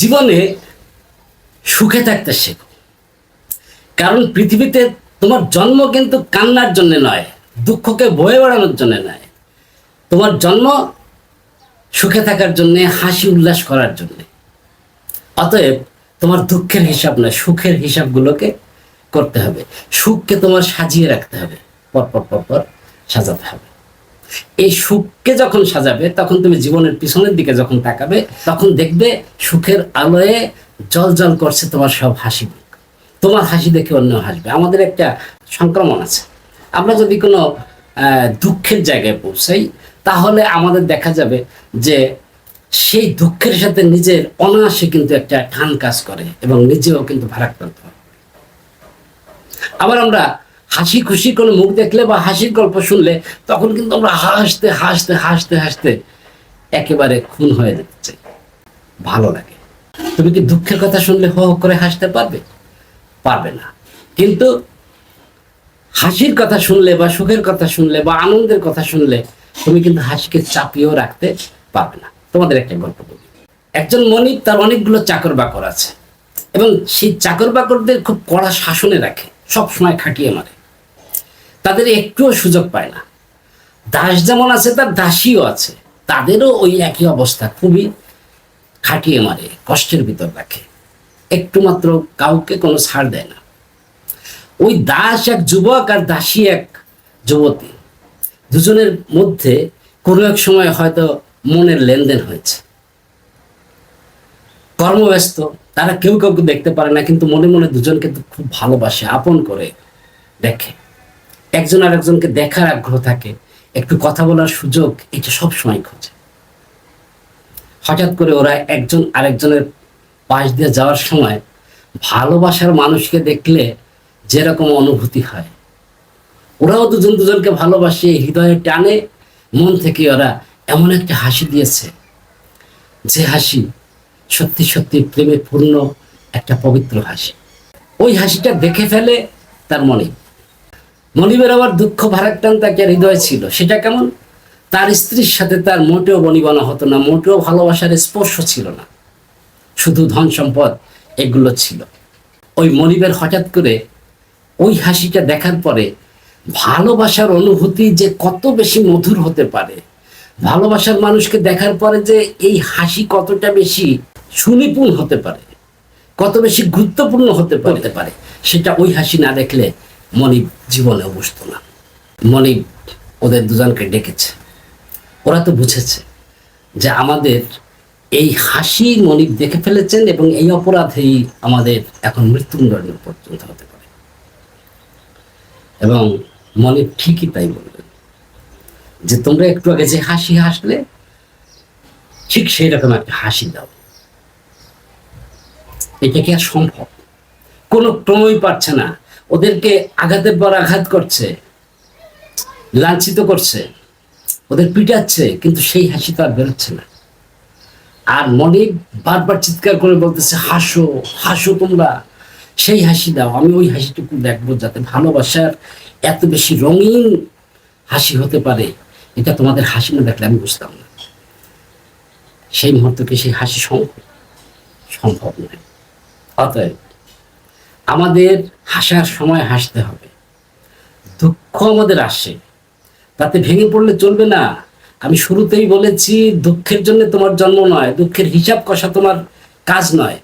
জীবনে সুখে থাকতে শেখো। কারণ পৃথিবীতে তোমার জন্ম কিন্তু কান্নার জন্য নয়, দুঃখকে বয়ে বেড়ানোর জন্য নয়। তোমার জন্ম সুখে থাকার জন্য, হাসি উল্লাস করার জন্য। অতএব তোমার দুঃখের হিসাব নয়, সুখের হিসাবগুলোকে করতে হবে। সুখকে তোমার সাজিয়ে রাখতে হবে পর পর পর পর সাজাতে হবে। এই সুখকে যখন সাজাবে, তখন তুমি জীবনের পিছনের দিকে যখন তাকাবে, তখন দেখবে সুখের আলোয় জল জল করছে তোমার সব হাসি তোমার হাসি দেখে অন্য হাসবে। আমাদের একটা সংক্রমণ আছে। আমরা যদি কোনো দুঃখের জায়গায় পৌঁছাই, তাহলে আমাদের দেখা যাবে যে সেই দুঃখের সাথে নিজের অনায়াসে কিন্তু একটা টান কাজ করে এবং নিজেও কিন্তু ভারাক্রান্ত হয়। আবার আমরা হাসি খুশি কোনো মুখ দেখলে বা হাসির গল্প শুনলে, তখন কিন্তু আমরা হাসতে হাসতে হাসতে হাসতে একেবারে খুন হয়ে যেতে চাই। ভালো লাগে। তুমি কি দুঃখের কথা শুনলে হো করে হাসতে পারবে? পারবে না। কিন্তু হাসির কথা শুনলে বা সুখের কথা শুনলে বা আনন্দের কথা শুনলে তুমি কিন্তু হাসিকে চাপিয়েও রাখতে পারবে না। তোমাদের একটা গল্প বলি। একজন মনিব তার অনেকগুলো চাকর বাকর আছে এবং সেই চাকর বাকরদের খুব কড়া শাসনে রাখে, সব সময় খাটিয়ে মারে। তাদের একটুও সুযোগ পায় না। দাস যেমন আছে, তার দাসীও আছে। তাদেরও ওই একই অবস্থা, খুবই খাটিয়ে মারে, কষ্টের ভিতর রাখে। একটু মাত্র কাউকে কোনো ছাড় দেয় না। ওই দাস এক যুবক আর দাসী এক যুবতী। দুজনের মধ্যে কোনো এক সময় হয়তো মনের লেনদেন হয়েছে। কর্মব্যস্ত, তারা কেউ কাউকে দেখতে পারে না, কিন্তু মনে মনে দুজনকে খুব ভালোবাসে, আপন করে দেখে। একজন আর একজনকে দেখার আগ্রহ থাকে, একটু কথা বলার সুযোগ এটা সব সময় খোঁজে। হঠাৎ করে ওরা একজন আরেকজনের পাশ দিয়ে যাওয়ার সময় ভালোবাসার মানুষকে দেখলে যেরকম অনুভূতি হয়। ওরাও দুজন দুজনকে ভালোবাসে, হৃদয়ে টানে, মন থেকে ওরা এমন একটা হাসি দিয়েছে। যে হাসি সত্যি সত্যি প্রেমে পূর্ণ একটা পবিত্র হাসি। ওই হাসিটা দেখে ফেলে তার মনে মনিবের আবার দুঃখ ভারাক্রান্ত একটা হৃদয় ছিল। সেটা কেমন? তার স্ত্রীর সাথে তার মোটেও বনিবনা হতো না, মোটেও ভালোবাসার স্পর্শ ছিল না। শুধু ধন সম্পদ এগুলো ছিল। ওই মনিবের হঠাৎ করে ওই হাসিটা দেখার পরে ভালোবাসার অনুভূতি যে কত বেশি মধুর হতে পারে, ভালোবাসার মানুষকে দেখার পরে যে এই হাসি কতটা বেশি সুনিপুণ হতে পারে, কত বেশি গুরুত্বপূর্ণ হতে পারে, সেটা ওই হাসি না দেখলে মনিব জীবনে বসতো না। মনিব ওদের দুজনকে ডেকেছে। ওরা তো বুঝেছে যে আমাদের এই হাসি মনিব দেখে ফেলেছেন এবং এই অপরাধেই আমাদের এখন মৃত্যুদণ্ড পর্যন্ত হতে পারে। এবং মনিব ঠিকই তাই বললেন যে তোমরা একটু আগে যে হাসি হাসলে, ঠিক সেই রকম একটা হাসি দাও। এটা কি আর সম্ভব? কোনো ক্রমই পারছে না। ওদেরকে আঘাতের পর আঘাত করছে, লাঞ্ছিত করছে, ওদের পিটাচ্ছে, কিন্তু সেই হাসি তো আর বেরোচ্ছে না। আর মনিব বারবার চিৎকার করে বলতেছে, হাসো হাসো তোমরা, সেই হাসি দাও, আমি ওই হাসিটুকু দেখব যাতে ভালোবাসার এত বেশি রঙিন হাসি হতে পারে, এটা তোমাদের হাসি না দেখলে আমি বুঝতাম না। সেই মুহূর্তকে সেই হাসি সম্ভব সম্ভব নয়। অতএব আমাদের হাসার সময় হাসতে হবে। দুঃখ আমাদের আসে। তাতে ভেঙে পড়লে চলবে না। আমি শুরুতেই বলেছি, দুঃখের জন্য তোমার জন্ম নয়, দুঃখের হিসাব কষা তোমার কাজ নয়।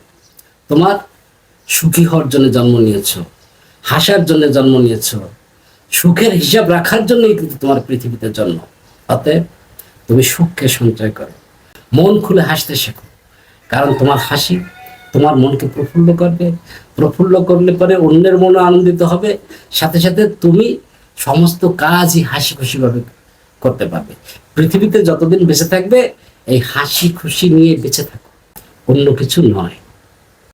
তোমার সুখী হওয়ার জন্য জন্ম নিয়েছ, হাসার জন্য জন্ম নিয়েছ। সুখের হিসাব রাখার জন্যই কিন্তু তোমার পৃথিবীতে জন্ম। অতএব তুমি সুখকে সঞ্চয় করো। মন খুলে হাসতে শেখো, কারণ তোমার হাসি তোমার মনকে প্রফুল্ল করবে। প্রফুল্ল করলে পরে অন্যের মনও আনন্দিত হবে। সাথে সাথে তুমি সমস্ত কাজই হাসি খুশিভাবে করতে পারবে। পৃথিবীতে যতদিন বেঁচে থাকবে, এই হাসি খুশি নিয়ে বেঁচে থাকো। অন্য কিছু নয়।